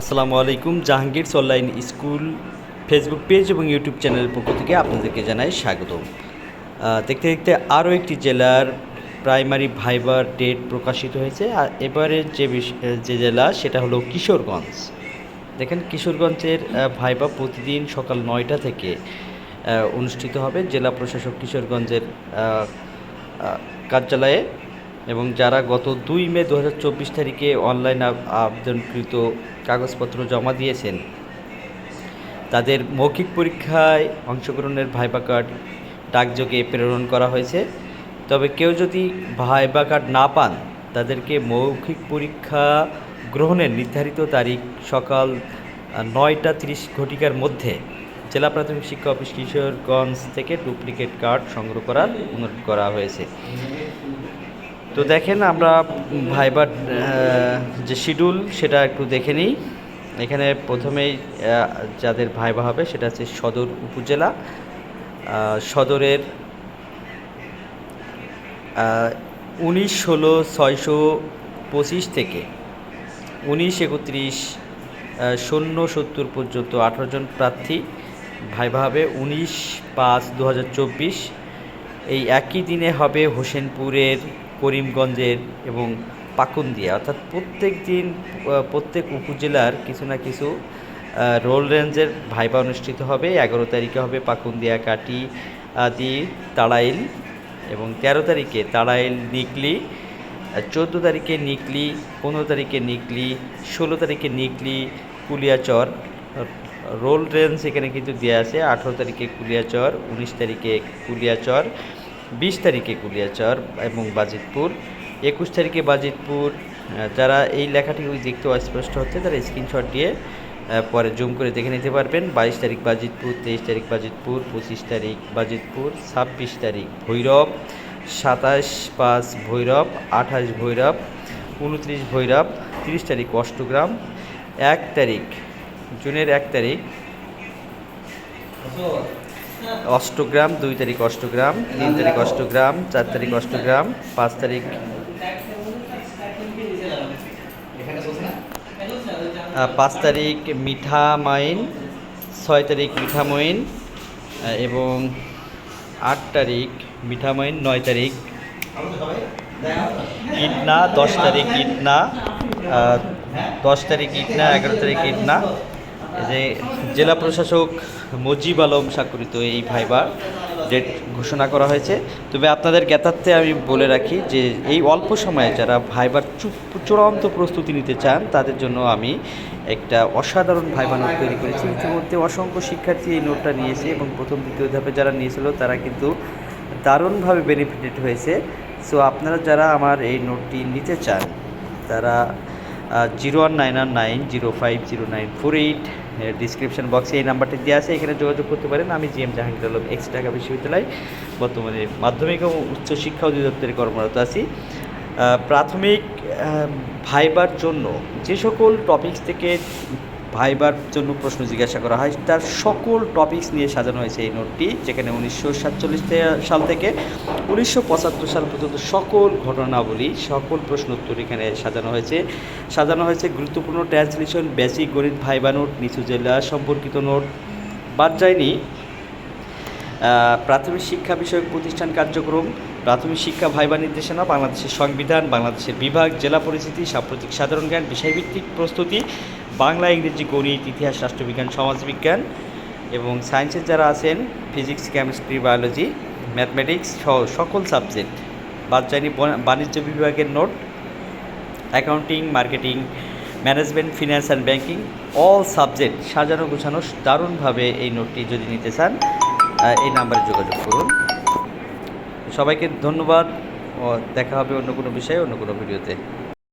আসসালামু আলাইকুম Jahangir online school Facebook page এবং ইউটিউব চ্যানেলের পক্ষ থেকে আপনাদেরকে জানাই স্বাগত দেখতে দেখতে আরও একটি জেলার প্রাইমারি ভাইবার ডেট প্রকাশিত হয়েছে। আর এবারের যে যে জেলা সেটা হলো কিশোরগঞ্জ। দেখেন, কিশোরগঞ্জের ভাইবা প্রতিদিন সকাল নয়টা থেকে অনুষ্ঠিত হবে। জেলা প্রশাসক কিশোরগঞ্জের কার্যালয়ে এবং যারা গত দুই মে দু হাজার চব্বিশ তারিখে অনলাইন আবেদনকৃত কাগজপত্র জমা দিয়েছেন, তাদের মৌখিক পরীক্ষায় অংশগ্রহণের ভাইবা কার্ড ডাকযোগে প্রেরণ করা হয়েছে। তবে কেউ যদি ভাইবা কার্ড না পান, তাদেরকে মৌখিক পরীক্ষা গ্রহণের নির্ধারিত তারিখ সকাল নয়টা তিরিশ ঘটিকার মধ্যে জেলা প্রাথমিক শিক্ষা অফিস কিশোরগঞ্জ থেকে ডুপ্লিকেট কার্ড সংগ্রহ করার অনুরোধ করা হয়েছে। তো দেখেন আমরা ভাইবার যে শিডিউল সেটা একটু দেখে নিই। এখানে প্রথমেই যাদের ভাইবা হবে, সেটা হচ্ছে সদর উপজেলা। সদরের উনিশ ষোলো ছয়শো পঁচিশ থেকে উনিশ একত্রিশ শূন্য সত্তর পর্যন্ত আঠারো জন প্রার্থী ভাইবা হবে। উনিশ পাঁচ দু এই একই দিনে হবে হোসেনপুরের করিমগঞ্জের এবং পাকুন্দিয়া। অর্থাৎ প্রত্যেক দিন প্রত্যেক উপজেলার কিছু না কিছু রোল রেঞ্জের ভাইবা অনুষ্ঠিত হবে। এগারো তারিখে হবে পাকুন্দিয়া, কাটি, আদি, তাড়াইল এবং তেরো তারিখে তাড়াইল, নিকলি চোদ্দ তারিখে নিকলি, পনেরো তারিখে নিকলি, ষোলো তারিখে নিকলি, কুলিয়াচর। রোল রেঞ্জ এখানে কিন্তু দেওয়া আছে। আঠেরো তারিখে কুলিয়াচর, উনিশ তারিখে কুলিয়াচর বিশ তারিখে কুলিয়াচর এবং বাজিতপুর, একুশ তারিখে বাজিতপুর যারা এই লেখাটি দেখতে অস্পষ্ট হচ্ছে, তারা স্ক্রিনশট দিয়ে পরে জুম করে দেখে নিতে পারবেন। বাইশ তারিখ বাজিতপুর, তেইশ তারিখ বাজিতপুর, পঁচিশ তারিখ বাজিতপুর, ছাব্বিশ তারিখ ভৈরব, সাতাশ পাঁচ ভৈরব, আঠাশ ভৈরব, উনত্রিশ ভৈরব, তিরিশ তারিখ অষ্টগ্রাম, এক তারিখ, জুনের এক তারিখ। অষ্টগ্রাম, দুই তারিখ অষ্টগ্রাম, তিন তারিখ অষ্টগ্রাম, চার তারিখ অষ্টগ্রাম, পাঁচ তারিখ পাঁচ তারিখ মিঠা মাইন ছয় তারিখ মিঠামইন এবং আট তারিখ মিঠামইন, নয় তারিখ ইটনা, দশ তারিখ ইটনা দশ তারিখ ইটনা, এগারো তারিখ ইটনা। যে জেলা প্রশাসক মজিব আলম স্বাক্ষরিত এই ভাইবার ডেট ঘোষণা করা হয়েছে। তবে আপনাদের জ্ঞাতার্থে আমি বলে রাখি যে এই অল্প সময়ে যারা ভাইবার চূড়ান্ত প্রস্তুতি নিতে চান, তাদের জন্য আমি একটা অসাধারণ ভাইবা নোট তৈরি করেছি। ইতিমধ্যে অসংখ্য শিক্ষার্থী এই নোটটা নিয়েছে এবং প্রথম, দ্বিতীয় ধাপে যারা নিয়েছিল, তারা কিন্তু দারুণভাবে বেনিফিটেড হয়েছে। সো আপনারা যারা আমার এই নোটটি নিতে চান, তারা zero one nine one nine zero five zero nine four eight description বক্সে এই নাম্বারটি দেওয়া আছে, এখানে যোগাযোগ করতে পারেন। আমি G M Jahangir Alam ex Dhaka বিশ্ববিদ্যালয়, বর্তমানে মাধ্যমিক ও উচ্চশিক্ষা অধিদপ্তরে কর্মরত আছি। প্রাথমিক ভাইবার জন্য যে সকল টপিকস থেকে ভাইবার জন্য প্রশ্ন জিজ্ঞাসা করা হয়। তার সকল টপিকস নিয়ে সাজানো হয়েছে এই নোটটি, যেখানে উনিশশো সাতচল্লিশ সাল থেকে উনিশশো পঁচাত্তর সাল পর্যন্ত সকল ঘটনাবলী, সকল প্রশ্ন উত্তর এখানে সাজানো হয়েছে। সাজানো হয়েছে গুরুত্বপূর্ণ ট্রান্সলেশন বেসিক গণিত, ভাইবা নোট, নিচু জেলা সম্পর্কিত নোট। বাদ যায়নি। প্রাথমিক শিক্ষা বিষয়ক প্রতিষ্ঠান কার্যক্রম, প্রাথমিক শিক্ষা ভাইবা নির্দেশনা, বাংলাদেশের সংবিধান, বাংলাদেশের বিভাগ, জেলা পরিস্থিতি সাম্প্রতিক সাধারণ জ্ঞান, বিষয়ভিত্তিক প্রস্তুতি বাংলা, ইংরেজি, গণিত, ইতিহাস, রাষ্ট্রবিজ্ঞান, সমাজবিজ্ঞান এবং সায়েন্সের যারা আছেন, ফিজিক্স, কেমিস্ট্রি, বায়োলজি, ম্যাথমেটিক্স সহ সকল সাবজেক্ট বন- বাণিজ্য বিভাগের note, accounting, marketing, management finance and banking all subject সাজানো গোছানো দারুণভাবে এই নোটটি যদি নিতে চান এই নাম্বারে যোগাযোগ করুন। সবাইকে ধন্যবাদ দেখা হবে অন্য কোনো বিষয়ে, অন্য কোনো ভিডিওতে।